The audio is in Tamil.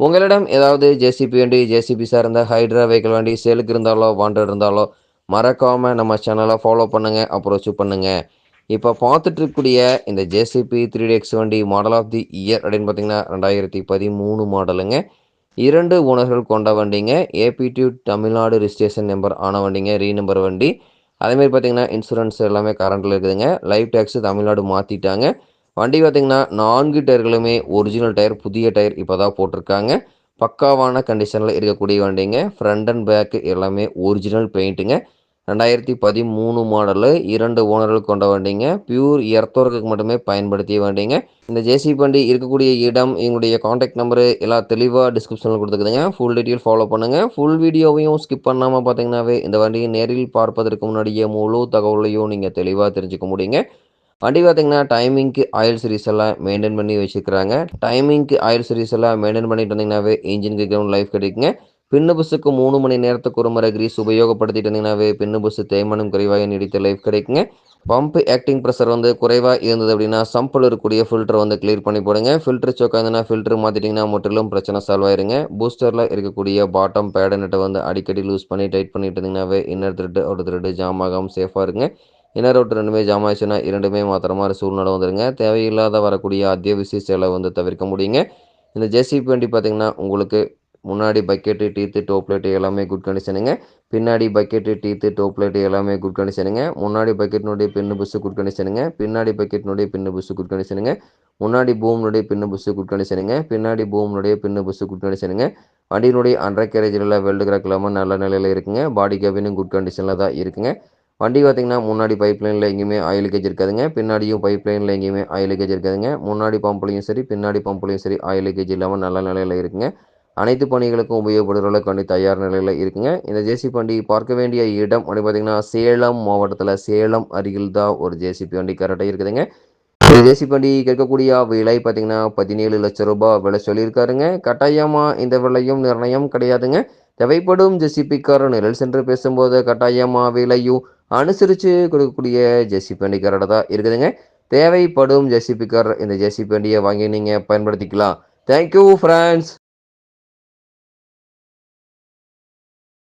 உங்களிடம் ஏதாவது ஜேசிபி வண்டி ஜேசிபி சார்ந்த ஹைட்ரா வெஹிக்கிள் வண்டி சேலுக்கு இருந்தாலோ வாண்டட் இருந்தாலோ மறக்காமல் நம்ம சேனலை ஃபாலோ பண்ணுங்கள் அப்ரோச் பண்ணுங்கள் இப்போ பார்த்துட்டு இருக்கக்கூடிய இந்த ஜேசிபி த்ரீ எக்ஸ் வண்டி மாடல் ஆஃப் தி இயர் அப்படின்னு பார்த்தீங்கன்னா ரெண்டாயிரத்தி பதிமூணு மாடலுங்க இரண்டு ஓனர்கள் கொண்ட வண்டிங்க. ஏபி தமிழ்நாடு ரிஜிஸ்ட்ரேஷன் நம்பர் ஆன வண்டிங்க ரீ நம்பர் வண்டி அதேமாதிரி பார்த்தீங்கன்னா இன்சூரன்ஸ் எல்லாமே கரண்ட்டில் இருக்குதுங்க. லைஃப் டேக்ஸ் தமிழ்நாடு மாற்றிட்டாங்க வண்டி பார்த்திங்கன்னா நான்கு டயர்களுமே ஒரிஜினல் டயர் புதிய டயர் இப்போ தான் போட்டிருக்காங்க. பக்காவான கண்டிஷனில் இருக்கக்கூடிய வண்டிங்க. ஃப்ரண்ட் அண்ட் பேக்கு எல்லாமே ஒரிஜினல் பெயிண்ட்டுங்க ரெண்டாயிரத்தி பதிமூணு மாடலு இரண்டு ஓனர்கள் கொண்ட வண்டிங்க. பியூர் எர்த்தோர்க்கு மட்டுமே பயன்படுத்திய வண்டிங்க. இந்த ஜேசி வண்டி இருக்கக்கூடிய இடம் எங்களுடைய காண்டாக்ட் நம்பரு எல்லாம் தெளிவாக டிஸ்கிரிப்ஷனில் கொடுத்துக்குதுங்க ஃபுல் டீட்டெயில் ஃபாலோ பண்ணுங்கள் ஃபுல் வீடியோவையும் ஸ்கிப் பண்ணாமல் பார்த்தீங்கன்னாவே இந்த வண்டியை நேரில் பார்ப்பதற்கு முன்னாடியே முழு தகவலையும் நீங்கள் தெளிவாக தெரிஞ்சுக்க முடியுங்க. வண்டி பார்த்தீங்கன்னா டைமிங்க்கு ஆயில் சீரிஸ் எல்லாம் மெயின்டைன் பண்ணி வச்சுக்கிறாங்க டைமிங்க்கு ஆயில் சீரிஸ் எல்லாம் மெயின்டைன் பண்ணிட்டு வந்தீங்கன்னாவே இன்ஜினுக்கு கிரவுண்ட் லைஃப் கிடைக்குங்க. பின்னு பஸ்ஸுக்கு மூணு மணி நேரத்துக்கு ஒரு முறை கிரீஸ் உபயோகப்படுத்திட்டு இருந்தீங்கன்னாவே பின்னு பஸ் தேய்மானம் குறைவாக நீடித்த லைஃப் கிடைக்குங்க. பம்ப் ஆக்டிங் ப்ரெஷர் வந்து குறைவாக இருந்தது அப்படின்னா சம்பில் இருக்கக்கூடிய ஃபில்டர் வந்து கிளியர் பண்ணி போடுங்க. ஃபில்டர் சோக்காந்துன்னா ஃபில்டர் மாற்றிட்டிங்கன்னா முற்றிலும் பிரச்சனை சால்வ் ஆயிருங்க. பூஸ்டரில் இருக்கக்கூடிய பாட்டம் பேடனட்டை வந்து அடிக்கடி லூஸ் பண்ணி டைட் பண்ணிட்டு இருந்தீங்கன்னாவே inner thread out thread jam ஆகாமல் சேஃபாக இருங்க. இன்னர் அவுட் ரெண்டுமே ஜாம் ஆயிடுச்சுன்னா இரண்டுமே மாத்திர மாதிரி சூழ்நிலை வந்துடுங்க தேவையில்லாத வரக்கூடிய அத்தியாவசிய செலவு வந்து தவிர்க்க முடியுங்க. இந்த ஜேசிபி வண்டி பார்த்திங்கன்னா உங்களுக்கு முன்னாடி பக்கெட்டு டீத்து டோப்லேட்டு எல்லாமே குட் கண்டிஷனுங்க பின்னாடி பக்கெட்டு டீத்து டோப்லேட்டு எல்லாமே குட் கண்டிஷனுங்க முன்னாடி பக்கெட்னுடைய பின்னு புஸ்ஸு குட் கண்டிஷனுங்க பின்னாடி பக்கெட்னுடைய பின்னு புஸ்ஸு குட் கண்டிஷனுங்க முன்னாடி பூம்னுடைய பின்னு புஸ்ஸு குட் கண்டிஷனுங்க பின்னாடி பூம்னுடைய பின்னு புஸ்ஸு குட் கண்டிஷனுங்க வண்டியினுடைய அண்டர் கேரேஜில் வெல்டு கிராக் இல்லாமல் நல்ல நிலையில் இருக்குங்க. பாடி கேபினும் குட் கண்டிஷனில் தான் இருக்குங்க. வண்டி பார்த்திங்கன்னா முன்னாடி பைப் லைனில் எங்கேயுமே ஆயில் லீக்கேஜ் இருக்காதுங்க. பின்னாடியும் பைப் லைனில் எங்கேயுமே ஆயில் லீக்கேஜ் இருக்காதுங்க. முன்னாடி பம்புலையும் சரி பின்னாடி பம்புலையும் சரி ஆயில் லீக்கேஜ் இல்லாமல் நல்ல நிலையில் இருக்குங்க. அனைத்து பணிகளுக்கும் உபயோகப்படுற அளவுக்கு வண்டி தயார் நிலையில் இருக்குங்க. இந்த ஜேசிபி வண்டி பார்க்க வேண்டிய இடம் அப்படி பார்த்திங்கன்னா சேலம் மாவட்டத்தில் சேலம் அருகில் தான் ஒரு ஜேசிபி வண்டி கரெக்டாக இருக்குதுங்க. இந்த ஜேசிபி வண்டி கேட்கக்கூடிய விலை பார்த்திங்கன்னா பதினேழு லட்சம் ரூபாய் விலை சொல்லியிருக்காருங்க. கட்டாயமாக இந்த விலையும் நிர்ணயம் கிடையாதுங்க. தேவைப்படும் ஜெசிபிக்காரர் நிழல் சென்று பேசும்போது கட்டாயமாக விலையும் அனுசரித்து கொடுக்கக்கூடிய ஜெசிபி வண்டி கரெக்டாக தான் இருக்குதுங்க. தேவைப்படும் ஜெசிபி கார் இந்த ஜெசிபி வண்டியை வாங்கி நீங்கள் பயன்படுத்திக்கலாம். Thank you friends